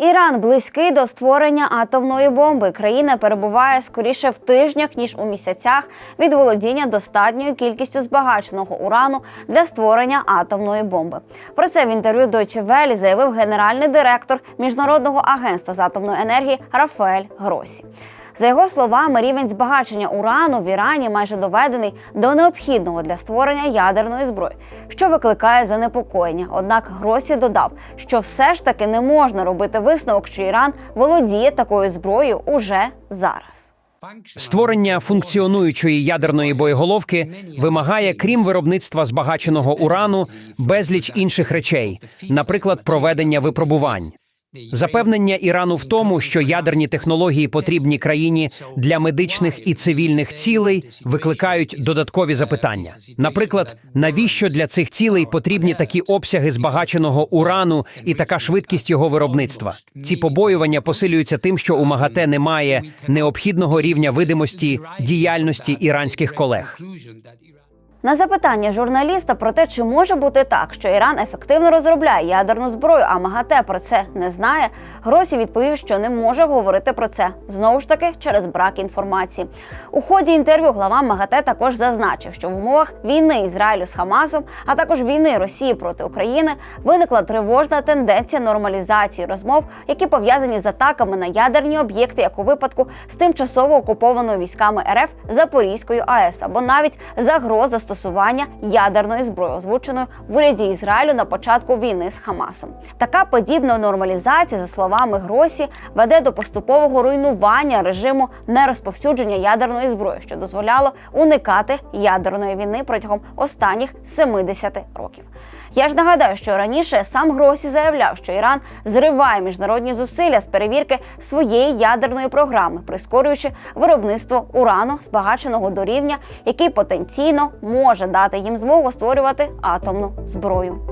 Іран близький до створення атомної бомби. Країна перебуває скоріше в тижнях ніж у місяцях від володіння достатньою кількістю збагаченого урану для створення атомної бомби. Про це в інтерв'ю Deutsche Welle заявив генеральний директор міжнародного агентства з атомної енергії Рафаель Гросі. За його словами, рівень збагачення урану в Ірані майже доведений до необхідного для створення ядерної зброї, що викликає занепокоєння. Однак Гросі додав, що все ж таки не можна робити висновок, що Іран володіє такою зброєю уже зараз. Створення функціонуючої ядерної боєголовки вимагає, крім виробництва збагаченого урану, безліч інших речей, наприклад, проведення випробувань. Запевнення Ірану в тому, що ядерні технології потрібні країні для медичних і цивільних цілей, викликають додаткові запитання. Наприклад, навіщо для цих цілей потрібні такі обсяги збагаченого урану і така швидкість його виробництва? Ці побоювання посилюються тим, що у МАГАТЕ немає необхідного рівня видимості діяльності іранських колег. На запитання журналіста про те, чи може бути так, що Іран ефективно розробляє ядерну зброю, а МАГАТЕ про це не знає. Гросі відповів, що не може говорити про це знову ж таки через брак інформації. У ході інтерв'ю глава МАГАТЕ також зазначив, що в умовах війни Ізраїлю з Хамасом, а також війни Росії проти України, виникла тривожна тенденція нормалізації розмов, які пов'язані з атаками на ядерні об'єкти, як у випадку з тимчасово окупованою військами РФ Запорізькою АЕС, або навіть загроз застосування ядерної зброї, озвученої в уряді Ізраїлю на початку війни з Хамасом. Така подібна нормалізація, за словами Гросі, веде до поступового руйнування режиму нерозповсюдження ядерної зброї, що дозволяло уникати ядерної війни протягом останніх 70 років. Я ж нагадаю, що раніше сам Гросі заявляв, що Іран зриває міжнародні зусилля з перевірки своєї ядерної програми, прискорюючи виробництво урану, збагаченого до рівня, який потенційно може дати їм змогу створювати атомну зброю.